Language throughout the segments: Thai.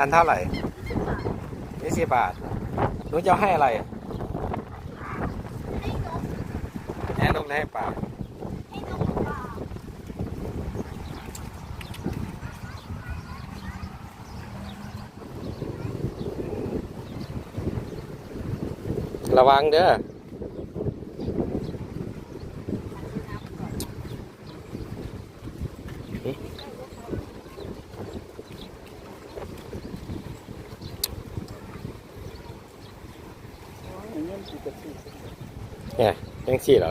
อันเท่าไหร่ยี่สิบบาทหนูจะให้อะไรให้นกหรือให้ปลาระวังเด้อ เนี่ยยังสี่เหรอ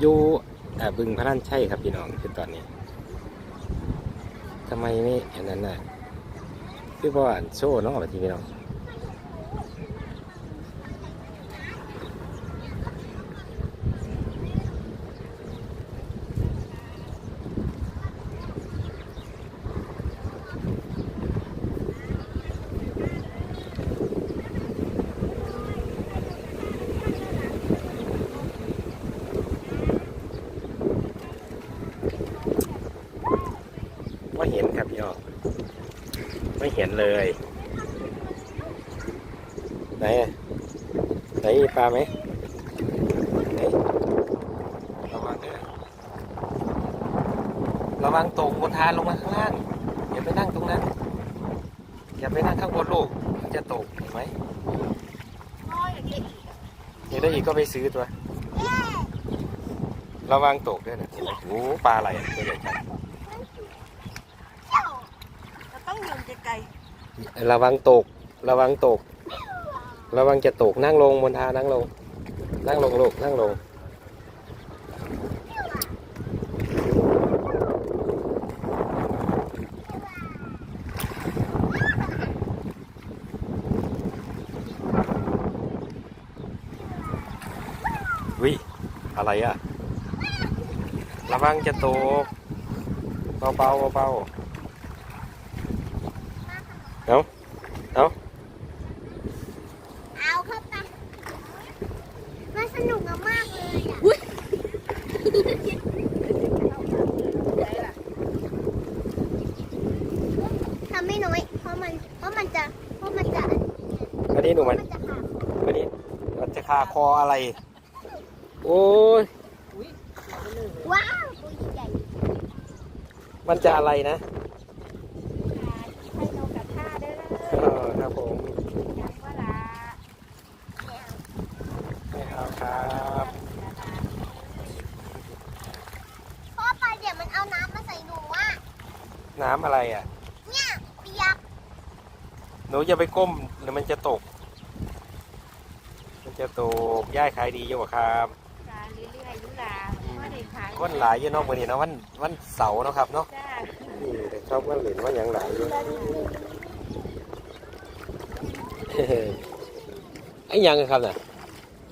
อยู่บึงพระนันใช่ครับพี่น้องคือตอนนี้ทำไมไม่อันนั้นน่ะคือเพราะว่าโซ่เนาะแบบที่พี่น้องไม่เห็นครับพี่น้อง ไม่เห็นเลย ไหนไหนปลาไหมไหนระวังเด้อระวังตกบนทานลงมาข้างล่างอย่าไปนั่งตรงนั้น อย่าไปนั่งข้างบนลูกมันจะตกเห็นไหมพ่ออยากเล่นอีกได้อีกก็ไปซื้อตัว ระวังตกด้วยนะเห็นไหมโอ้ปลาอะไรอะตัวใหญ่จัง เราต้องโยนไกล ระวังตก ระวังตก ระวังจะตกนั่งลงบนทานั่งลง นั่งลงลูกนั่งลงวิอะไรอะระวังจะตกเบาๆเบาๆเอาเอา ๆเอาเข้าไปมันสนุกมากเลยอะทำไม่น้อย เพราะมัน เพราะมันจะ เพราะมันจะ อันนี้หนูมัน มันจะขาด อันนี้มันจะคาค ออะไร โอ้ยว้าวตัวใหญ่มันจะอะไรนะให้นกกระทาเด้อเออครับผมยังว่าละไม่เอาครับพ่อไปเดี๋ยวมันเอาน้ำมาใส่หนูอะ น้ำอะไรอะ เนี่ยเปียกหนูจะไปก้มหรือมันจะตก มันจะตกย่ายขายดีอยู่บ่ครับจาเรื่อยๆยุลาพ่อได้ขายวันหลายอยู่เนาะวันนี้เนาะวันวันเสาร์เนาะครับเนาะจ้านี่แต่ชอบวันเหรียญวันหยังหลายอยู่เไอ้ยังครับน่ะ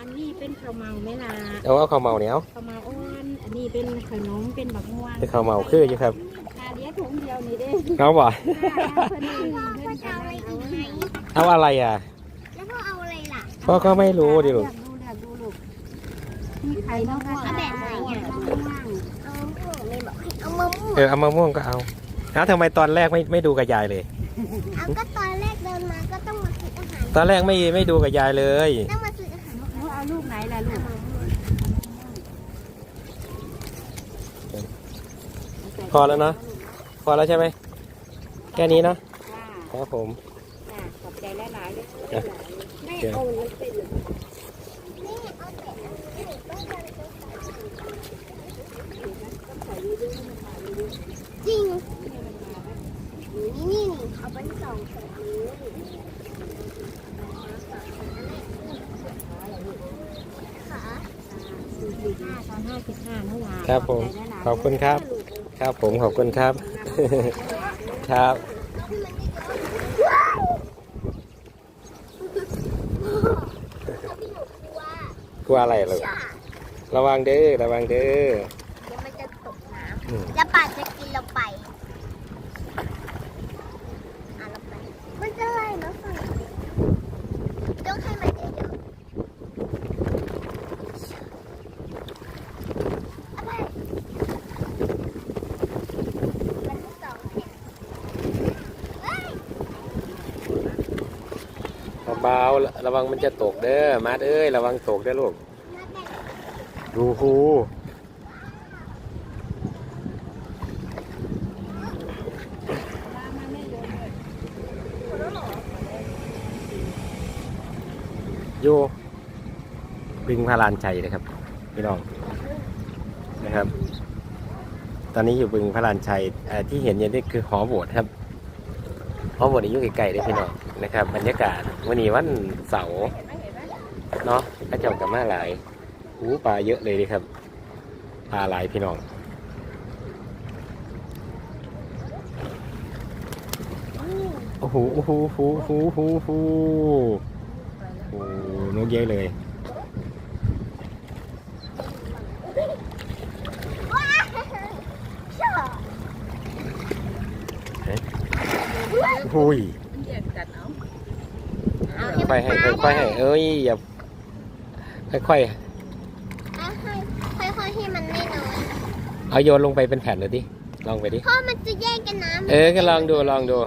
อันนี้เป็นข้าวเมาไหมล่ะเอาเอาข้าวเมาเหนียวข้าวเมาอ้วนอันนี้เป็นขนมเป็นบักม่วงเป็นข้าวเมาคืออยู่ครับคาเดียถุงเดียวนี่เด้เขาบอกเพิ่นนี่พ่อเพิ่พ่อนจะจะเอาอะไรเอาอีกไหมเอาอะไรอะ พ่อก็ไม่รู้ดิลูก เลือกดูเลือกดูลูกมีไข่นกกระเอาทาแบบไหนอะมะม่วงเอาพ่อไม่บอกให้เอามะม่วงเออเอามะม่วงก็เอาแล้วทำไมตอนแรกไม่ไม่ดูกับยายเลย เอาก็ตอนแรกเดินมาก็ต้องมาซื้ออาหาร ตอนแรกไม่ไม่ดูกับยายเลย ต้องมาซื้ออาหารหนูเอาลูกไหนล่ะลูกพอแล้วเนาะพอแล้วใช่ไหม แค่นี้เนาะ จ้าครับผม จ้าขอบใจหลายๆเลย การจริง นี่นี่นี่เอาเป็นสองแบบนี้ขาสี่สิบห้าตอนห้าสิบห้าเมื่อวานครับผม ขอบคุณครับ ครับผม ขอบคุณครับ ครับ ลัวอะไรลูกระวังเด้อระวังเด้อ เดี๋ยวมันจะตกน้ อืมำแล้วป่าจะกินเราไปอะเราไป มันจะไล่นะฝั่งต้องให้มันเยอะๆเอาไปมันสองแผ่นเฮ้ย เบาๆ ระวังมันจะตกเด้อมาดเอ้ยระวังตกเด้อลูกดูฮูโยบึงพารานชัยนะครับพี่น้องนะครับ ตอนนี้อยู่บึงพระลานชัยที่เห็นอยู่นี่คือหอโบสถ์ครับหอโบสถ์อยู่ไกลๆเลยพี่น้อง นะครับบรรยากาศวันนี้วันเสาร์เนาะพระเจ้ากับมาหลายหูปลาเยอะเลยดีครับปลาหลายพี่น้องโอ้โหโอ้โหโอ้โหโอ้โหโอ้โหโอ้โหนกเยอะเลยว้าวชอบหุยแย กกันเอาเอาให้ค่อยให้ค่อยๆให้เอ้ยอย่าค่อยเอาให้ค่อยๆให้มันไม่น้อย ๆเอาโยนลงไปเป็นแผ่นเลยดิลองไปดิเพราะมันจะแย่งกันน้ำเออก็ลองดูลองดู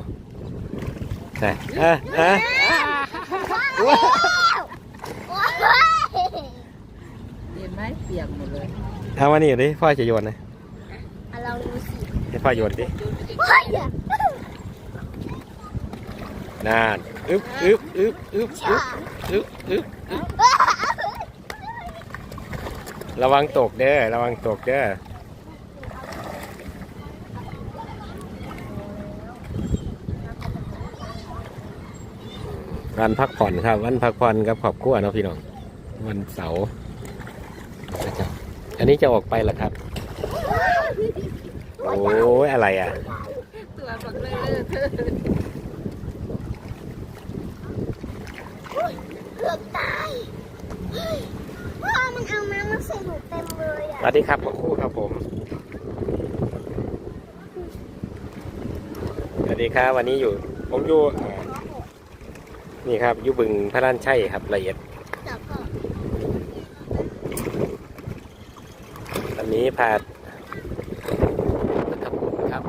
ไหนอะอะว้าวว้าวเห็นไหมเปียกหมดเลยทำมานี่ดิพ่อจะโยนนะเอาลองดูสิให้พ่อโยนดิว้ายอย่า นานอึ๊บอึ๊บอึ๊บอึ๊บชาอึ๊บอึ๊บอึ๊บระวังตกเด้อระวังตกเด้อวันพักผ่อนครับ วันพักผ่อนกับครอบครัวเนาะพี่น้อง วันเสาร์นะครับอันนี้จะออกไปเหรอครับ โอ้ยอะไรอะ ตัวบักเลยเธอ เกือบตายเฮ้ยพ่อมันเอาน้ำมาใส่หนูเต็มเลยสอะวัสดีครับครู่ครับผมสวัสดีครับวันนี้อยู่ ผมอยู่เอ่อนี่ครับอยู่บึงพระรานชัยครับละเอียดจับพ่อตอนนี้พามาทำบุญครับ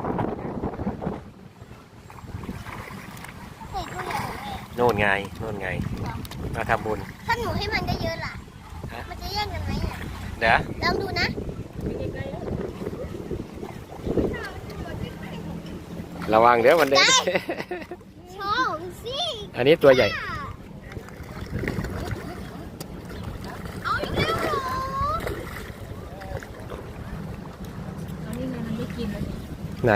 ใส่ตู้ใหญ่ของแม่ โน่น ไงโน่นไง มาทำบุญ ถ้าหนูให้มันได้เยอะล่ะ ฮะ มันจะแย่งกันไหมอะ เด้อลองดูนะ ระวังเดี๋ยวมันเด้ชอบสิอันนี้ตัวใหญ่ เอาอีกแล้วเหรอเอานี่ไงมันไม่กินแล้วไหน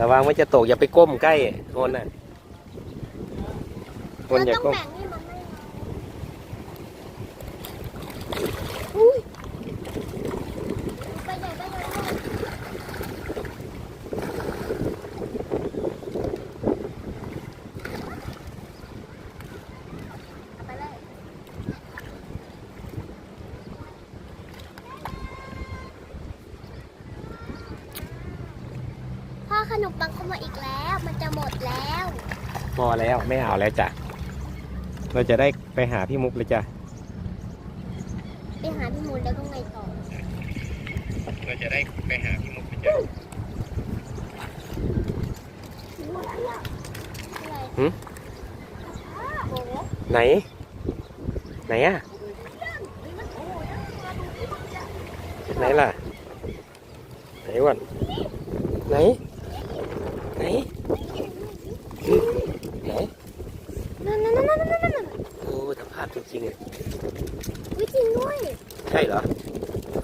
ระวังมันจะตกอย่าไปก้มใกล้โนนน่ะ มันอย่ก้พ่อขนมปังเข้ามาอีกแล้ว มันจะหมดแล้ว พอแล้วไม่เอาแล้วจ้ะ เราจะได้ไปหาพี่มุกเลยจ้ะไปหาพี่มูลแล้วก็ไงต่อเราจะได้ไปหาพี่มุกเลยจ้ะอะไรหืมโอ้โหไหน ไหนอะไหนล่ะไหนวะไหนไหนอืมไหน นั่นนั่นนั่นนั่นนั่นนั่น โอ้สภาพจริงๆเลย วิจริงด้วย ใช่เหรอ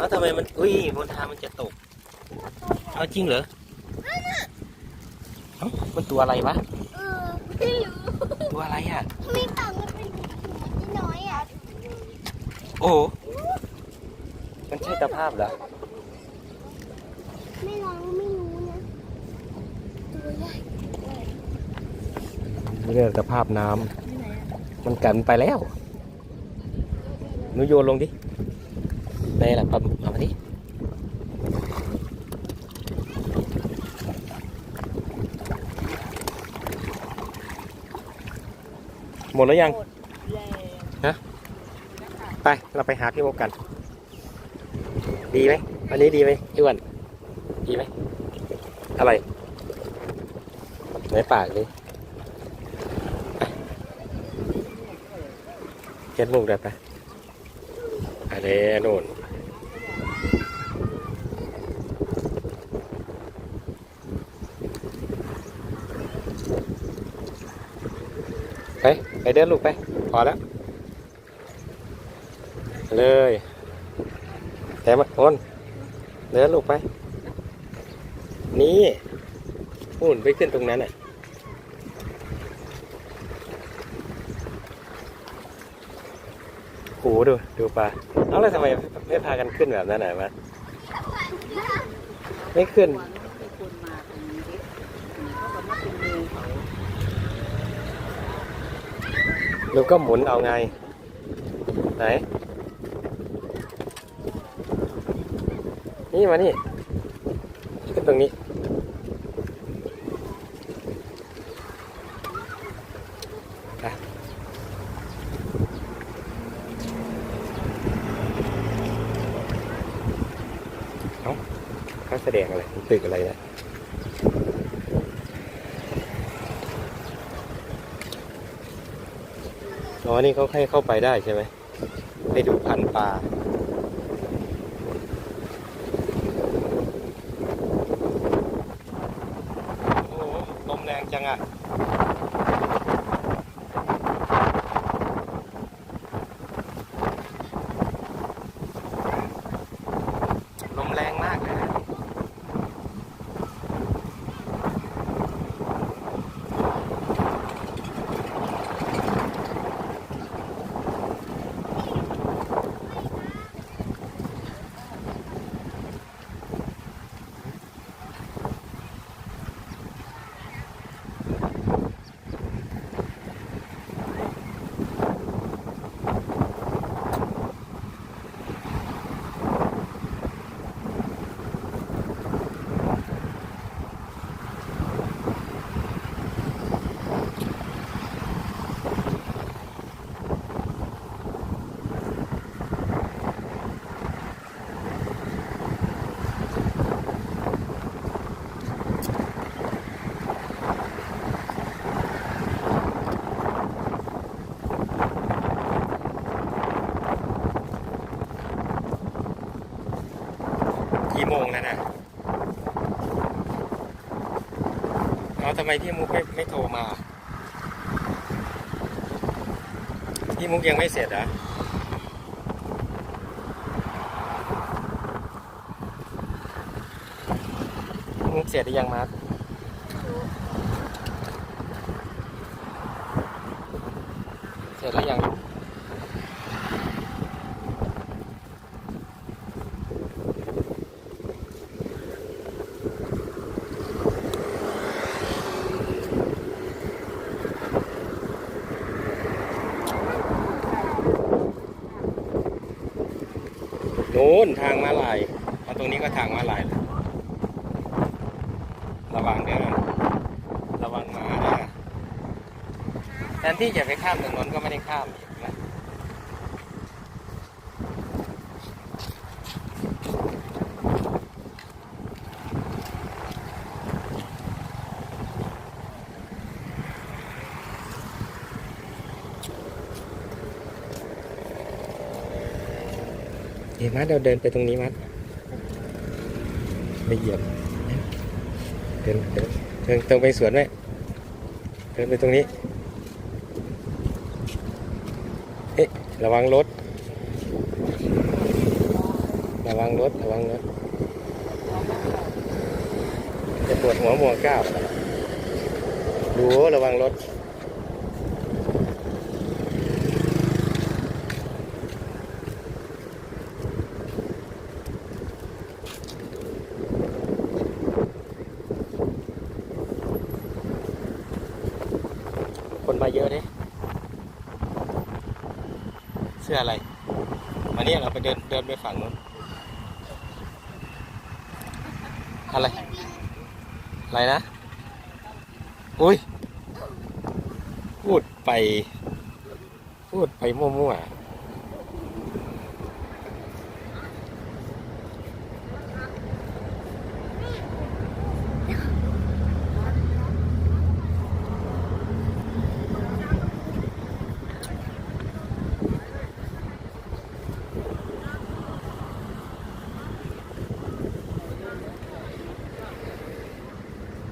เอ้าทำไมมัน อุ้ยบนทางมันจะตก เอาจริงเหรอเอ้ามันตัวอะไรวะ เออไม่รู้ตัวอะไรอะทำไมปากมันเป็นสีน้อยอะโอ้โหมันใช่ตะภาพเหรอ ไม่ลองไม่รู้นะตัวใหญ่นี่เรียกตะภาพน้ำมันกันไปแล้วหนูโยนลงดิไหนล่ะปั๊มเอามาดิ หมดแล้วยังหมดแล้วไป เราไปหาพี่โมกกัน ดีไหมวันนี้ดีไหมพี่อ้วันดีไหมอะไรไหนปากดิเช็ดมุกได้ปะอะไรโน่น ไปไปเดินลูกไป พอแล้ว เลย แต่มาโอนเดินลูกไป นี่หุ่นไปขึ้นตรงนั้นอะโหดู ดูปลาเอาแล้วทำไมไม่พากันขึ้นแบบนั้นอะวะไม่ขึ้นมาตรงนี้ดิเขาบอกว่าเป็นมือเขา ลูกก็หมุนเอาไง ไหน นี่มานี่ขึ้นตรงนี้เอ้าเขาแสดงอะไรตึกอะไรเนี่ยอ๋อ นี่เขาให้เข้าไปได้ใช่ไหมไปดูพันธุ์ปลา โอ้โหลมแรงจังอะ ลมแรงมากเลยนะกี่โมงแล้วนะเอา ทำไมพี่มุกไม่ไม่โทรมา พี่มุกยังไม่เสร็จอะมุกเสร็จหรือยังมาร์ นทางมาลายมาตรงนี้ก็ทางมาลายระวังเด้อระวังหมาเด้อแทนที่จะไปข้ามถนนก็ไม่ได้ข้าม นะเห็นไหมเราเดินไปตรงนี้มั้ยไปเหยียบเดินเดินเดินตรงไปสวนไหมเดินไปตรงนี้เอ๊ะระวังรถ ระวังรถ ระวังรถ จะปวดหัวหมวกก้าวดูระวังรถ คนมาเยอะเนี่ยเสื้ออะไรมา เดินเดินไปฝั่งนู้นอะไร อะไรนะ อุ้ย พูดไป พูดไปมั่วๆ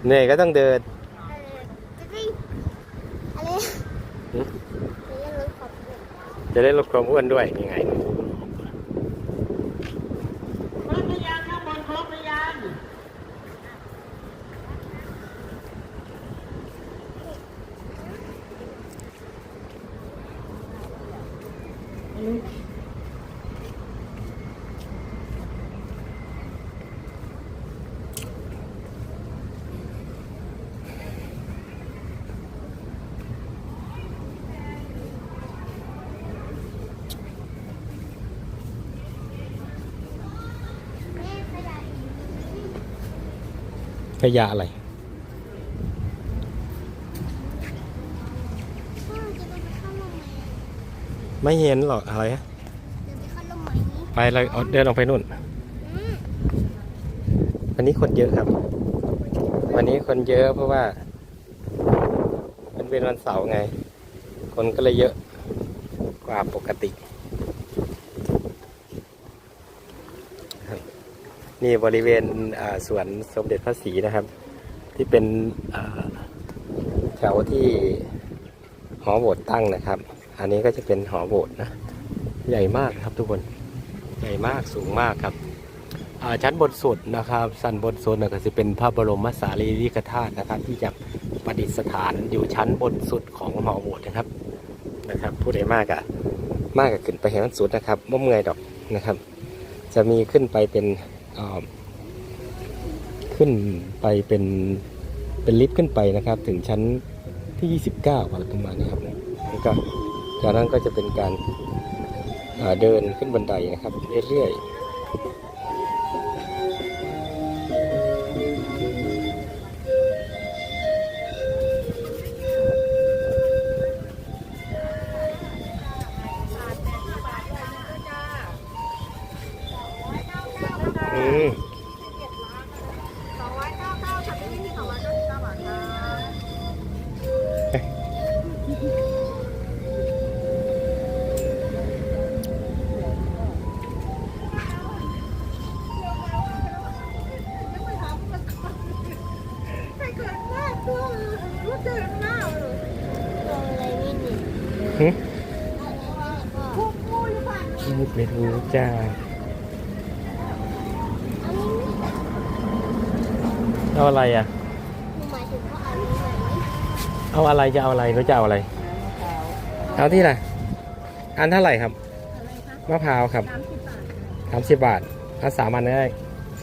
เหนื่อยก็ต้องเดินอะไรหืมเรียนรถขอบคุณจะได้ลดความอ้วนด้วยยังไงครบหรือยังข้างบนครบหรือยัง แม่ขยะ ขยะอะไรไม่เห็นหรอกอะไรนะไปเข้าเดินออกไปนู่น วันนี้คนเยอะครับ วันนี้คนเยอะเพราะว่ามันเป็นวันเสาร์ไง คนก็เลยเยอะกว่าปกติครับ นี่บริเวณสวนสมเด็จพระศรีนะครับ ที่เป็นแถวที่หอโบสถ์ตั้งนะครับ อันนี้ก็จะเป็นหอโบสถ์นะ ใหญ่มากครับทุกคน ใหญ่มากสูงมากครับชั้นบนสุดนะครับสันบนสุดนะก็จะเป็นพระบรมสารีริกธาตุนะครับ ที่จะประดิษฐานอยู่ชั้นบนสุดของหอโบสถ์นะครับนะครับผู้ใดมากอะมากกขึ้นไปเห็นมันสุดนะครับม่เมื่อยดอกนะครับ จะมีขึ้นไปเป็น ขึ้นไปเป็นเป็นลิฟต์ขึ้นไปนะครับ ถึงชั้นที่ 29อะไรประมาณนี้ครับแล้วก็จากนั้นก็จะเป็นการเดินขึ้นบันไดนะครับ เรื่อยๆ เอาอะไรจะเอาอะไรหนูจะเอาอะไร เอาที่ไหนอันเท่าไหร่ครับมะพร้าวครับสามสิบบาทสามสิบบาทเอาสามอันได้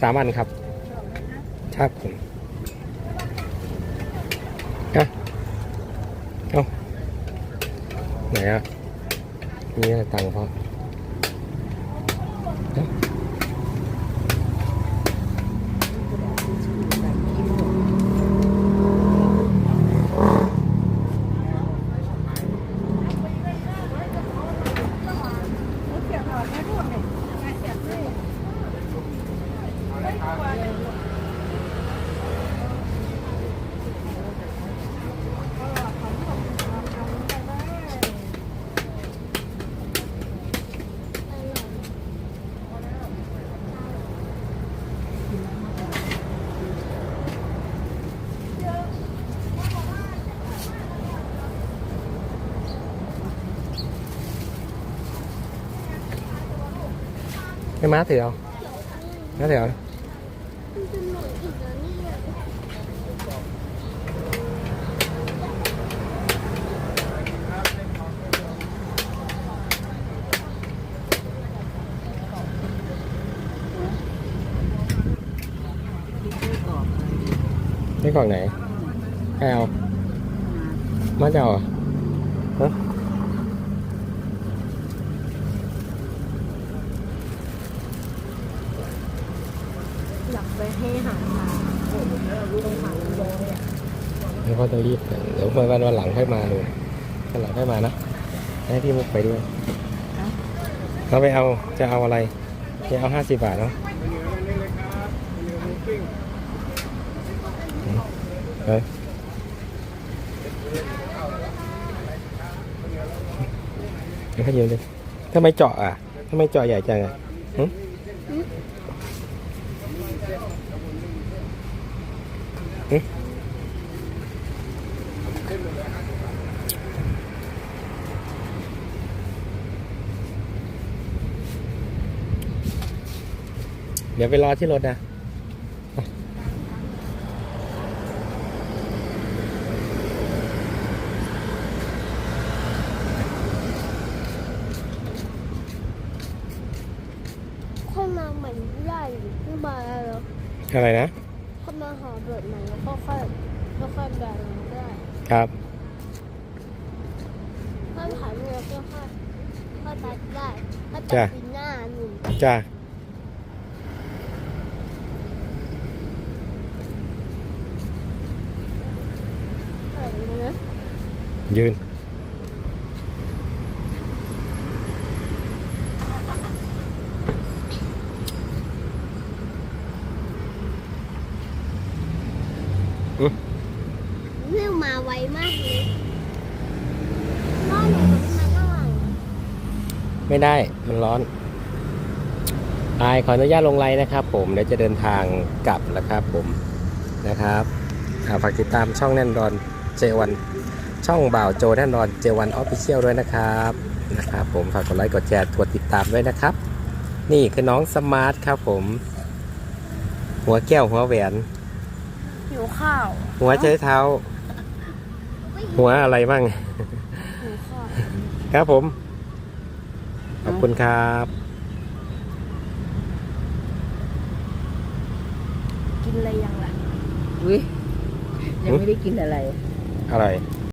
สามอันครับครับผมเอาเอาไหนอะนี่ตังค์เพราะเอ ให้ม้าถือเอาม้าถือเอา มันจะหนุนอีกแล้วเนี่ย นี่กล่องไหนให้เอาม้าจะเอาเหรอฮะ อยากไปให้อาหารปลาโอ้โหตรงหางโดนเนี่ยเดี๋ยวพ่อจะรีบกันเดี๋ยววันวันหลังค่อยมาดูวันหลังค่อยมานะให้พี่มุกไปด้วยเราไปเอาจะเอาอะไรจะเอาห้าสิบบาทเนาะเฮ้ยเดี๋ยวเขายืนดิทำไมเจาะอะทำไมเจาะใหญ่จังอะหึหึ เดี๋ยวไปรอที่รถนะคนมาเหมือนใหญ่ขึ้นมาแล้วอะไรนะคนมาหาเบิดใหม่แล้วก็ค่อยก็ค่อยแบ่งได้ครับค่อยผ่านเรือก็ค่อยค่อยตัดได้ถ้าตัจ้ะดปีหน้าหนึ่งจ้า อะไรนะ ยืน เรื่องมาไวมากเลยน้องหนูมันมาข้างหลังไม่ได้มันร้อนอายขออนุญาตลงไลน์นะครับ ผมเดี๋ยวจะเดินทางกลับแล้วครับผมนะครับอ่าฝากติดตามช่องแน่นรอนเจวัน ช่องบ่าวโจแน่นรอนเจวันออฟฟิเชียลด้วยนะครับนะครับ ผมฝากกดไลค์กดแชร์กดติดตามด้วยนะครับ นี่คือน้องสมาร์ทครับผม หัวแก้วหัวแหวน หิวข้าวหัวใจเท้า หัวอะไรบ้างหนูขอครับผม ขอบคุณครับ กินอะไรยังล่ะอุ้ยยังไม่ได้กินอะไร อะไรห